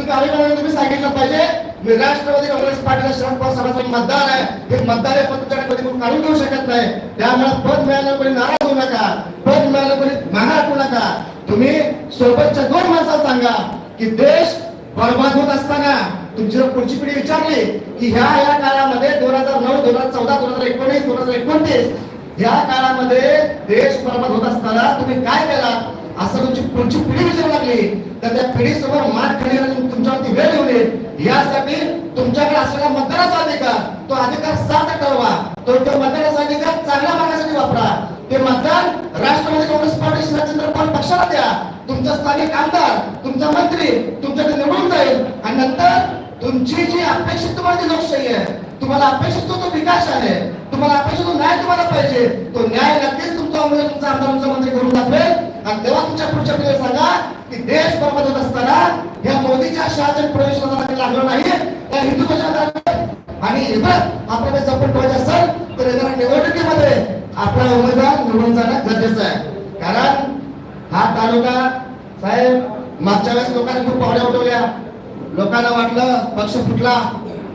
तुम्ही अभिमानाने तुम्ही सांगितलं पाहिजे मी राष्ट्रवादी काँग्रेस पार्टीला शरद पवार साहेबांचा मतदार आहे. हे मतदार हे पद तुमच्याकडे कधी काढून घेऊ शकत नाही. त्यामुळे पद मिळालं कोणी नाराज होऊ नका. पद मिळालं कोणी मागे हटू नका. तुम्ही सोबतच्या दोन माणसाला सांगा की देश बरबाद होत असताना तुमची जर पुढची पिढी विचारली की ह्या या काळामध्ये दोन हजार नऊ दोन हजार चौदा दोन हजार एकोणीस दोन हजार एकोणतीस या काळामध्ये देश बरबाद होत असताना तुम्ही काय केला असं तुमची पुढची पिढी विचारू लागली. तर त्या पिढीसमोर मात खाण्याची तुमच्यावरती वेळ येऊ नये. यासाठी तुमच्याकडे असलेला मतदाराचा अधिकार तो अधिकार साथ ठरवा. तो तो मतदाराचा अधिकार चांगल्या मार्गासाठी वापरा. ते मतदान राष्ट्रवादी काँग्रेस पार्टी शरदचंद्र पवार पक्षाला द्या. तुमचा स्थानिक आमदार तुमचा मंत्री तुमच्याकडे निवडून जाईल. आणि नंतर तुमची जी अपेक्षित तुम्हाला लोकशाही आहे तुम्हाला अपेक्षित तो विकास आहे तुम्हाला अपेक्षित न्याय तुम्हाला पाहिजे. तो न्याय नक्कीच तुमचा तुमचा आमदार तुमचा मंत्री करून दाखवेल. आणि तेव्हा तुमच्या पुढच्या पिढीला सांगा की देश बरबाद होत असताना ह्या मोदीच्या शहाच्या प्रवेश लागलं नाही त्या हिंदुत्वाच्या आणि आपल्याला जपून ठेवायचे असेल तर येणाऱ्या निवडणुकीमध्ये आपला उमेदवार निवडून जाणं गरजेचं आहे. कारण हा तालुका साहेब मागच्या वेळेस लोकांनी खूप पावल्या उठवल्या. लोकांना वाटलं पक्ष फुटला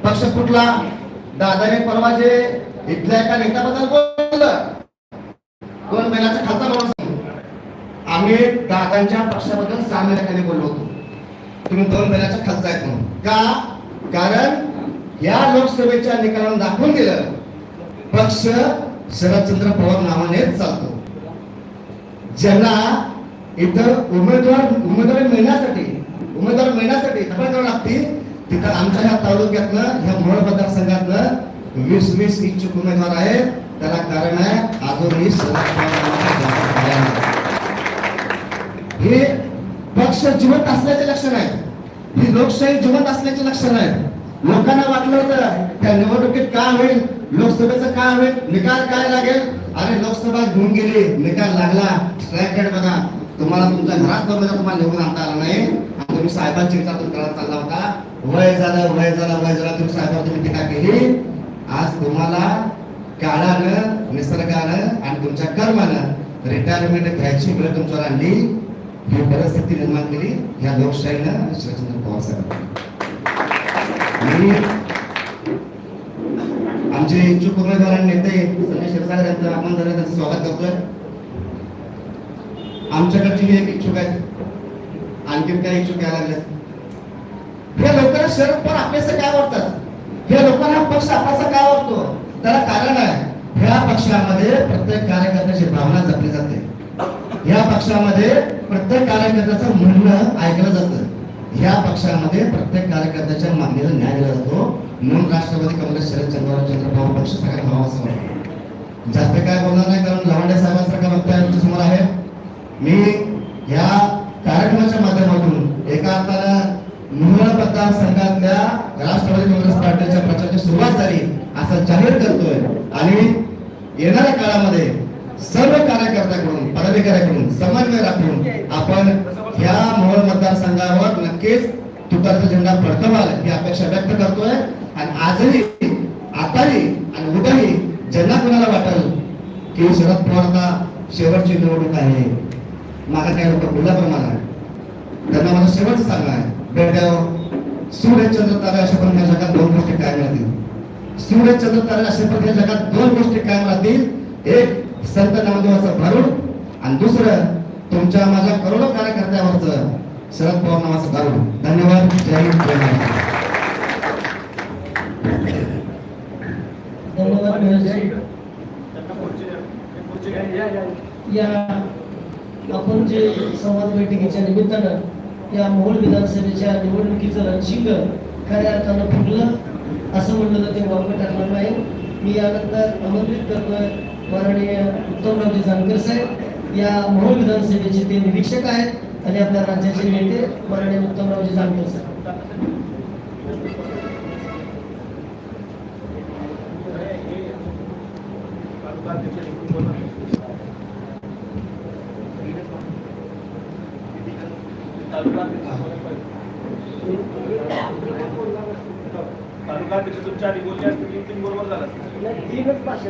पक्ष फुटला. दादाने परवा जे इथल्या एका नेत्याबद्दल बोललं. दोन महिन्याचा खालचा आम्ही दादांच्या पक्षाबद्दल सहा महिन्याखाली बोललो होतो. तुम्ही दोन महिन्याच्या खालचा आहेत म्हणून. का? कारण या लोकसभेच्या निकालानं दाखवून दिलं पक्ष शरदचंद्र पवार नावानेच चालतो. ज्यांना इथं उमेदवार उमेदवारी मिळण्यासाठी उमेदवार मिळण्यासाठी तक्रार करावी लागते तिथं आमच्या ह्या तालुक्यातनं ह्या मोहोळ मतदारसंघातनं वीस वीस इच्छुक उमेदवार आहेत. त्याला कारण आहे अजूनही हे पक्ष जिवंत असल्याचे लक्षण आहे. ही लोकशाही जिवंत असल्याचे लक्षण आहे. लोकांना वाटलं होतं त्या निवडणुकीत काय होईल लोकसभेचं काय होईल निकाल काय लागेल? अरे लोकसभा घेऊन गेली निकाल लागला. स्ट्राईक बघा. तुम्हाला तुमच्या घरात बघा तुम्हाला निवडून आणता आला नाही. आणि तुम्ही साहेबांची विचार करायला चालला होता. वय झालं वय झालं वय झालं. तुम्ही साहेबांवर तुम्ही टीका केली. आज तुम्हाला काळानं निसर्गानं आणि तुमच्या कर्मानं रिटायरमेंट घ्यायची वेळ तुमच्यावर आणली. ही परिस्थिती निर्माण केली ह्या लोकशाहीनं आणि शरदचंद्र पवार साहेबांनी. आमचे इच्छुक उमेदवार नेते संजय क्षीरसागर यांचं आगमन झालं त्यांचं स्वागत करतोय. आमच्याकडची एक इच्छुक आहेत. आणखीन काही इच्छुक यायला लागलेत. हे लोकांना शरद पवार आपल्यास काय वाटतात हे लोकांना पक्ष आपल्याचा काय वाटतो त्याला कारण आहे. ह्या पक्षामध्ये प्रत्येक कार्यकर्त्याची भावना जपली जाते. या पक्षामध्ये प्रत्येक कार्यकर्त्याचं म्हणणं ऐकलं जातं. या पक्षामध्ये प्रत्येक कार्यकर्त्याच्या मागणीला न्याय दिला जातो. म्हणून राष्ट्रवादी काँग्रेस शरद चंद्र पवार पक्ष सगळ्यात हवा असं वाटतं जास्त काय बोलणार नाही कारण लवांडे साहेबांसारखा वक्ता आमच्यासमोर आहे. मी या कार्यक्रमाच्या माध्यमातून एका अर्थानं मोहोळ मतदारसंघातल्या राष्ट्रवादी काँग्रेस पार्टीच्या प्रचाराची सुरुवात झाली असं जाहीर करतोय. आणि येणाऱ्या काळामध्ये सर्व पदाधिकाऱ्याकडून समन्वय राखून आपण ह्या मोहोळ मतदारसंघावर नक्कीच तुतारचा झेंडा फडकवाल ही अपेक्षा व्यक्त करतोय. आणि आजही आताही आणि उद्याही ज्यांना कुणाला वाटेल की शरद पवार आता शेवटची निवडणूक आहे. मला काही लोक बोलल्याप्रमाणे. त्यांना मला शेवट सांगा. आहे बेट्यावर सूर्य चंद्र तारे अशा पण या जगात दोन गोष्टी कायम राहतील. सूर्य चंद्र तारे अशा पण या जगात दोन गोष्टी कायम राहतील. एक संत नामदेवाचा भारूड आणि दुसरं तुमच्या माझ्या करोडो कार्यकर्त्यावरचं शरद पवार नावाचं भारूड धन्यवाद. जय हिंद. या आपण जे संवाद बैठकीच्या निमित्तानं या मोहोळ विधानसभेच्या निवडणुकीचं रणशिंग खऱ्या अर्थानं फुगलं असं म्हणलं तर ते वापर टाकणार नाही. मी यानंतर आमंत्रित करतोय माननीय उत्तमरावजी जानकर साहेब. या मोहोळ विधानसभेचे ते निरीक्षक आहेत आणि आपल्या राज्याचे नेते माननीय उत्तमरावजी तालुका अध्यक्ष तुमच्या आधी बोलले असते की तीन बरोबर झाला. असतं. तीनच भाषा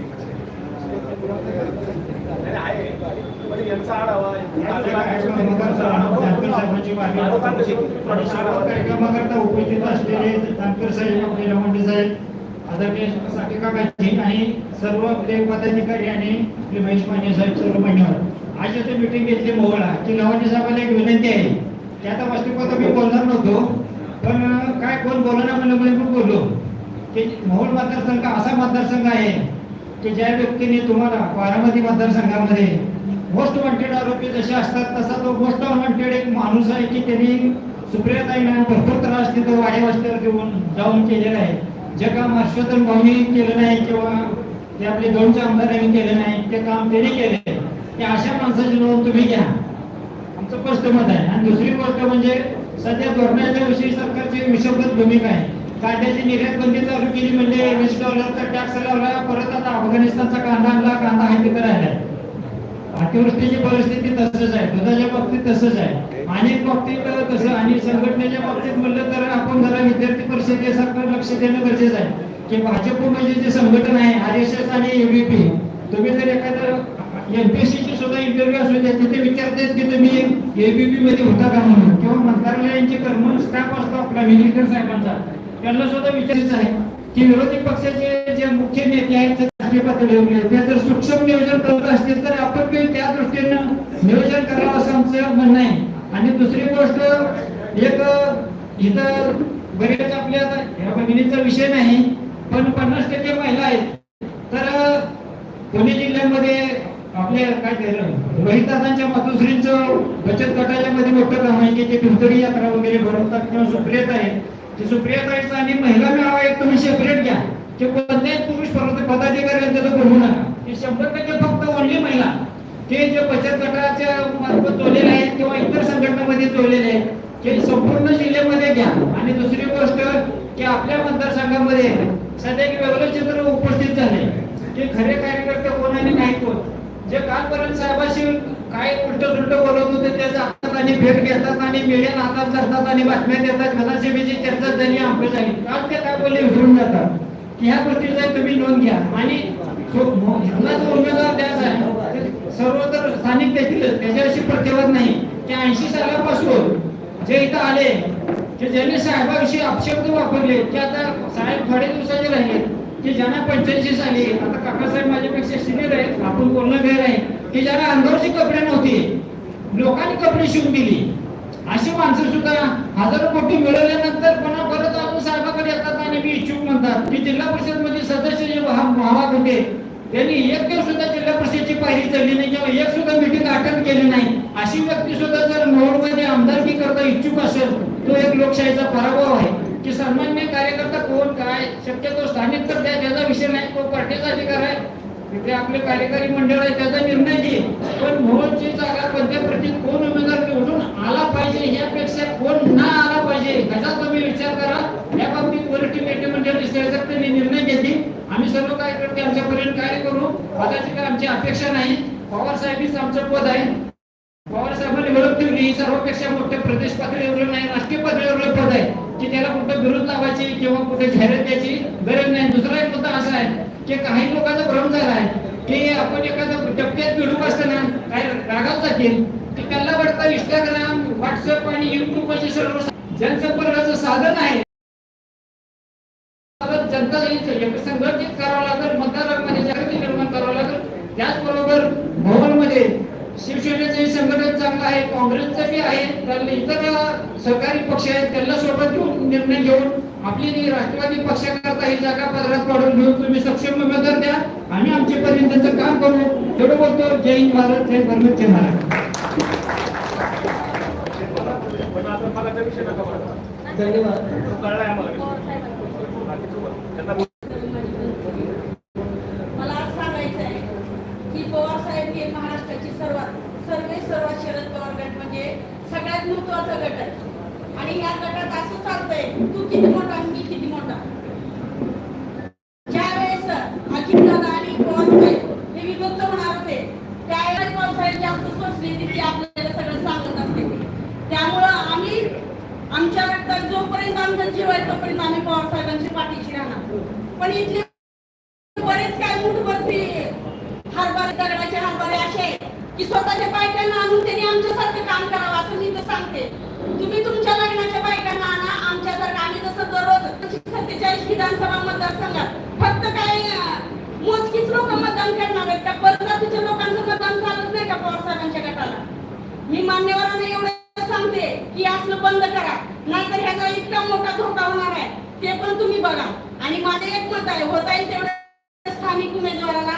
कार्यक्रमाकरता उपस्थित असलेले जानकर साहेब आपले साहेब आदरणीय साठे काकाजी आणि सर्व आपले पदाधिकारी आणि आपले महेश मान्य साहेब सर्व मान्यवर आज इथे मिटिंग घेतली मोहळा की लवंडी साहेबांना एक विनंती आहे की आता वस्तुपत मी बोलणार नव्हतो पण काय कोण बोलणार म्हणलं म्हणून मी बोललो की मोहोळ मतदारसंघ असा मतदारसंघ आहे की ज्या व्यक्तीने तुम्हाला बारामती मतदारसंघामध्ये मोस्ट वॉन्टेड आरोपी जसे असतात तसा तो मोस्ट वॉन्टेड एक माणूस आहे की त्यांनी सुप्रियाताईंना भरपूर त्रास तिथं वाड्या वस्त्यावर घेऊन जाऊन केलेला आहे. जे काम हर्षवर्धन भाऊनी केलं नाही किंवा ते आपले दोनच्या आमदारांनी केलं नाही ते काम त्यांनी केले. ते अशा माणसाची नोंद तुम्ही घ्या. आमचं स्पष्ट मत आहे. आणि दुसरी गोष्ट म्हणजे सध्या धोरणाच्या विषयी सरकारची विषमत भूमिका आहे. कांद्याची निर्यात बंदी चालू केली? म्हणजे वीस डॉलरचा टॅक्स लावला परत आता अफगाणिस्तानचा कांदा आणला कांदा आहे तिथं राहिलाय अतिवृष्टीची परिस्थिती तसंच आहे. दुधाच्या बाबतीत तसंच आहे. अनेक बाबतीत तसं आणि संघटनेच्या बाबतीत म्हणलं तर आपण जरा विद्यार्थी परिषदेसारखं लक्ष देणं गरजेचं आहे. की भाजप म्हणजे जे संघटन आहे आर एस एस आणि एबीपी तुम्ही जर एखादं एमपीएससीची सुद्धा इंटरव्ह्यू असू द्या तिथे विचारतात की तुम्ही एबीपी मध्ये होता का म्हणून? किंवा मंत्रालयांचे कर्म स्टाफ असतो आपला मिनिस्टर साहेबांचा. त्यांना सुद्धा विचारायचं आहे की विरोधी पक्षाचे जे मुख्य नेते आहेत राष्ट्रीय पातळीवर ते जर सूक्ष्म नियोजन करत असतील तर आपण काही त्या दृष्टीनं नियोजन करावं असं आमचं म्हणणं आहे. आणि दुसरी गोष्ट एक इथं बरेच आपल्या ह्या भगिनीचा विषय नाही पण पन्नास टक्के महिला आहेत. तर पुणे जिल्ह्यामध्ये आपले काय ते रोहित मातोश्रींचं बचत गटाच्या मध्ये मोठं काम आहे की ते भिंतडी यात्रा वगैरे भरवतात किंवा सुप्रियत आहे. ते सुप्रियताईचं आणि महिला मेळावा एक तुम्ही सेपरेट घ्या. ते कोणत्याही पुरुष पदाधिकारी आहेत त्याचं बोलू नका. ते शंभर टक्के फक्त ओनली महिला. ते जे बचत गटाच्या मार्फत जोडलेले आहेत किंवा इतर संघटनामध्ये जोडलेले आहेत ते संपूर्ण जिल्ह्यामध्ये घ्या. आणि दुसरी गोष्ट की आपल्या मतदारसंघामध्ये सध्या एक वेगळं चित्र उपस्थित झाले. ते खरे कार्यकर्ते कोण आणि नाही कोण? जे कालपर्यंत साहेबाशी काय उलट सुलट बोलत होते त्याचा जातात आणि भेट घेतात आणि मीडिया हातात धरतात आणि बातम्या देतात. घनासेबीची चर्चा त्यांनी आंबे झाली. आज ते काय बोलले विसरून जातात. की ह्या गोष्टीचा तुम्ही नोंद घ्या. आणि ह्यांना जो उमेदवार द्यायचा आहे सर्व तर स्थानिक देखील त्याच्याशी प्रतिवाद नाही. की ऐंशी सालापासून जे इथं आले की ज्यांनी साहेबाविषयी अपशब्द वापरले की आता साहेब थोडे दिवसाचे राहिले की ज्यांना पंच्याऐंशी साली आता काकासाहेब माझ्यापेक्षा सिनियर आहेत आपण बोलणं गैर आहे. की ज्यांना अंगावरची कपडे नव्हती लोकांनी कपडे शिवून दिली. अशी माणसं सुद्धा हजारो कोटी मिळवल्यानंतर पुन्हा परत आपण साहेबाकडे येतात आणि मी इच्छुक म्हणतात. मी जिल्हा परिषदमध्ये सदस्य जे महाग होते त्यांनी एक दिवस सुद्धा जिल्हा परिषदची पायरी चढली नाही किंवा एक सुद्धा मिटिंग अटेंड केली नाही. अशी व्यक्ती सुद्धा जर मोहोळमध्ये आमदारकी करता इच्छुक असेल तो एक लोकशाहीचा पराभव आहे. की सामान्य कार्यकर्ता कोण काय शक्यतो स्थानिक तर त्या त्याचा विषय नाही तो पार्टीचा अधिकार आहे. तिथे आपले कार्यकारी मंडळ आहे त्याचा निर्णय घेईल. पण मोहनची जागा कोणत्या कोण उमेदवार निवडून आला पाहिजे यापेक्षा कोण ना आला पाहिजे याचा तुम्ही विचार करा. या बाबतीत वरिष्ठ नेते मंडळ विचारसक्तीने निर्णय घेतील. आम्ही सर्व कार्यकर्ते आमच्यापर्यंत कार्य करू. पदाची काय आमची अपेक्षा नाही. पवार साहेबीच आमचं पद आहे. पवार साहेबांनी ओळख ठेवली. ही सर्वापेक्षा मोठ्या प्रदेश पातळीवर नाही राष्ट्रीय पातळीवरलं पद आहे. की त्याला कुठं विरोध लावायची किंवा कुठे जाहिरात द्यायची गरज नाही. दुसरा एक मुद्दा असा आहे. की काही लोकांचा भ्रम झाला आहे की आपण एखादं टप्प्यात भिडूक असताना काय रागाव जातील की त्यांना वाटतं इंस्टाग्राम व्हॉट्सअप आणि युट्यूब म्हणजे सर्व जनसंपर्काचं साधन आहे. जनता संघटित करावं लागेल मतदारांमध्ये जागृती निर्माण करावं लागेल. त्याचबरोबर भवनमध्ये शिवसेनेचंही संघटन चांगलं आहे काँग्रेसचं बी आहे. तर इतर सहकारी पक्ष आहेत त्यांना सोबत घेऊन निर्णय घेऊन आपली जी राष्ट्रवादी पक्षाकरता ही जागा पदरात पाडून घेऊन तुम्ही सक्षम उमेदवार द्या. आम्ही आमच्यापर्यंतचं काम करू. एवढं बोलतो. जय हिंद भारत जय परमेश्वर जय महाराज. धन्यवाद. हे म्हणजे सगळ्यात महत्त्वाचा गट आहे. आणि या गटात असं चालतंय तू किती मोठा मी किती मोठा ज्या वेळेस अजितदादा आणि पवार साहेब हे विभक्त होणार होते म्हणतात आमचा जीव आहे तोपर्यंत आम्ही पवार साहेबांच्या पाठीशी राहणार. पण इथले बरेच काय मुठभरती हरभरे दरडाचे हरभरे असे आहेत की स्वतःच्या बायकांना आणून त्यांनी आमच्यासारखं काम करावं असं मी तर सांगते. तुम्ही तुमच्या लग्नाच्या बायकांना आणा आमच्यासारखं आम्ही जसं दररोज सत्तेचाळीस विधानसभा मतदारसंघात फक्त काय मोजकीच लोक मतदान करणार आहेत त्या परजातीच्या लोकांचं मतदान चालत नाही का पवार साहेबांच्या गटाला? मी मान्यवरांना एवढं सांगते की असलं बंद करा. नाहीतर ह्याचा इतका मोठा धोका होणार आहे. ते पण तुम्ही बघा. आणि माझे एक मत आहे होता येईल तेवढं स्थानिक उमेदवाराला.